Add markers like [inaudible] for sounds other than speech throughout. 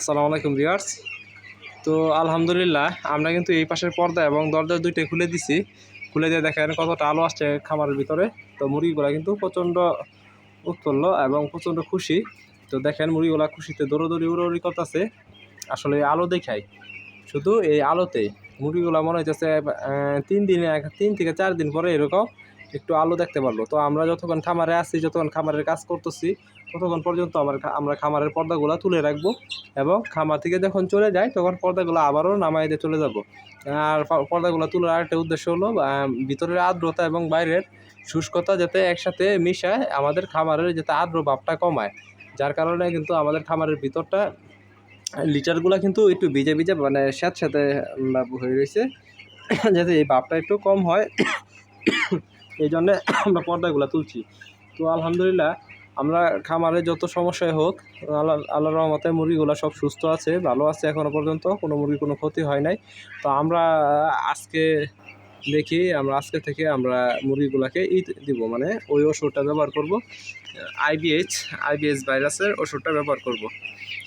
আসসালামু আলাইকুম ভিউয়ার্স। তো আলহামদুলিল্লাহ, আমরা কিন্তু এই পাশের পর্দা এবং দরজা দুইটাই খুলে দিছি। খুলে দিয়ে দেখেন কতটা আলো আসছে খামারের ভিতরে। তো মুরগিগুলা কিন্তু প্রচণ্ড উৎফুল্ল এবং প্রচণ্ড খুশি। তো দেখেন মুরগিগুলা খুশিতে দৌড়োদৌড়ি, উড়োউড়ি করতেছে। আসলে আলো দেখাই শুধু এই আলোতে মুরগিগুলা মনে হইতেছে তিন দিনে তিন থেকে চার দিন পরে এরকম একটু আলো দেখতে পারল। তো আমরা যতক্ষণ খামারে আছি, যতক্ষণ খামারের কাজ করতেছি, ততক্ষণ পর্যন্ত আমার আমরা খামারের পর্দাগুলো তুলে রাখব এবং খামার থেকে যখন চলে যায় তখন পর্দাগুলো আবারও নামাই দিয়ে চলে যাব। আর পর্দাগুলো তোলার আরেকটা উদ্দেশ্য হলো ভিতরের আর্দ্রতা এবং বাইরের শুষ্কতা যাতে একসাথে মিশায়, আমাদের খামারের যাতে আর্দ্র ভাবটা কমায়। যার কারণে কিন্তু আমাদের খামারের ভিতরটা লিটারগুলো কিন্তু একটু ভিজে ভিজে মানে স্যাঁত সাথে হয়ে রয়েছে। [coughs] যাতে এই ভাবটা একটু কম হয়। এই জন্যে [coughs] আমরা পর্দাগুলো তুলছি। তো আলহামদুলিল্লাহ, আমরা খামারে যত সমস্যাই হোক, আল্লাহ আল্লাহ রহমতে মুরগিগুলো সব সুস্থ আছে, ভালো আছে এখনও পর্যন্ত, কোনো মুরগির কোনো ক্ষতি হয় নাই। তো আমরা আজকে দেখি, আমরা আজকে থেকে আমরা মুরগিগুলোকে ঈদ দিব মানে ওই ওষুধটা ব্যবহার করব। আইবিএইচ আইবিএস ভাইরাসের ওষুধটা ব্যবহার করব।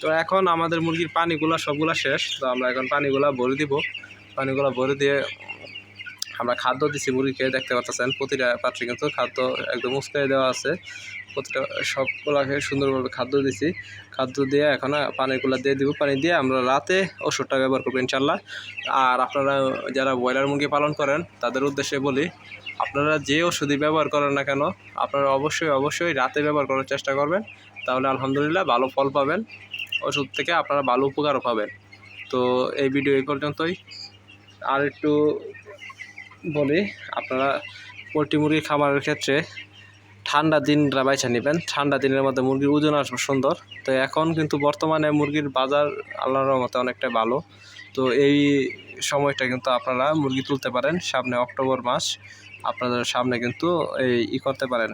তো এখন আমাদের মুরগির পানিগুলো সবগুলা শেষ, তো আমরা এখন পানিগুলা ভরে দিব। পানিগুলো ভরে দিয়ে আমরা খাদ্য দিছি মুরগিকে দেখতে পাচ্ছেন প্রতিটা পাত্রে কিন্তু খাদ্য একদম উস্কাই দেওয়া আছে। প্রতিটা সবগুলাকে সুন্দরভাবে খাদ্য দিছি। খাদ্য দিয়ে এখন পানিগুলো দিয়ে দিব, পানি দিয়ে আমরা রাতে ওষুধটা ব্যবহার করব ইনশাল্লাহ আর আপনারা যারা ব্রয়লার মুরগি পালন করেন, তাদের উদ্দেশ্যে বলি, আপনারা যে ওষুধই ব্যবহার করেন না কেন, আপনারা অবশ্যই অবশ্যই রাতে ব্যবহার করার চেষ্টা করবেন। তাহলে আলহামদুলিল্লাহ ভালো ফল পাবেন, ওষুধ থেকে আপনারা ভালো উপকারও পাবেন। তো এই ভিডিও এই পর্যন্তই। আর একটু বলি, আপনারা পোলট্রি মুরগি খামারের ক্ষেত্রে ঠান্ডা দিনটা বাইছা নেবেন। ঠান্ডা দিনের মধ্যে মুরগির ওজন আসবে সুন্দর। তো এখন কিন্তু বর্তমানে মুরগির বাজার আল্লাহর মতো অনেকটা ভালো। তো এই সময়টা কিন্তু আপনারা মুরগি তুলতে পারেন। সামনে অক্টোবর মাস, আপনাদের সামনে কিন্তু এই ই করতে পারেন।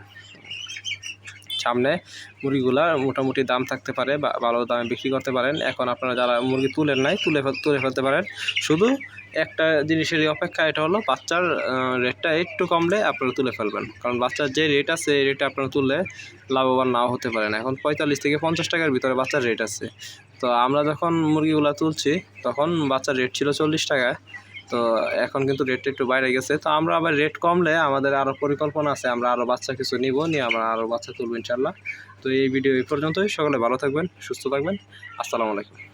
সামনে মুরগিগুলার মোটামুটি দাম থাকতে পারে বা ভালো দামে বিক্রি করতে পারেন। এখন আপনারা যারা মুরগি তুলেন নাই, তুলে তুলে ফেলতে পারেন। শুধু একটা জিনিসেরই অপেক্ষা, এটা হলো বাচ্চার রেটটা একটু কমলে আপনারা তুলে ফেলবেন। কারণ বাচ্চার যে রেট আছে, এই রেটে আপনারা তুললে লাভবান নাও হতে পারেন। এখন পঁয়তাল্লিশ থেকে পঞ্চাশ টাকার ভিতরে বাচ্চার রেট আছে। তো আমরা যখন মুরগিগুলা তুলছি, তখন বাচ্চার রেট ছিল চল্লিশ টাকা। তো এখন কিন্তু রেটটা একটু বাইরে গেছে। তো আমরা আবার রেট কমলে আমাদের আরও পরিকল্পনা আছে, আমরা আরও বাচ্চা কিছু নিব, নিয়ে আমরা আরও বাচ্চা তুলব ইনশাল্লাহ তো এই ভিডিও এই পর্যন্তই, সকলে ভালো থাকবেন, সুস্থ থাকবেন। আসসালামু আলাইকুম।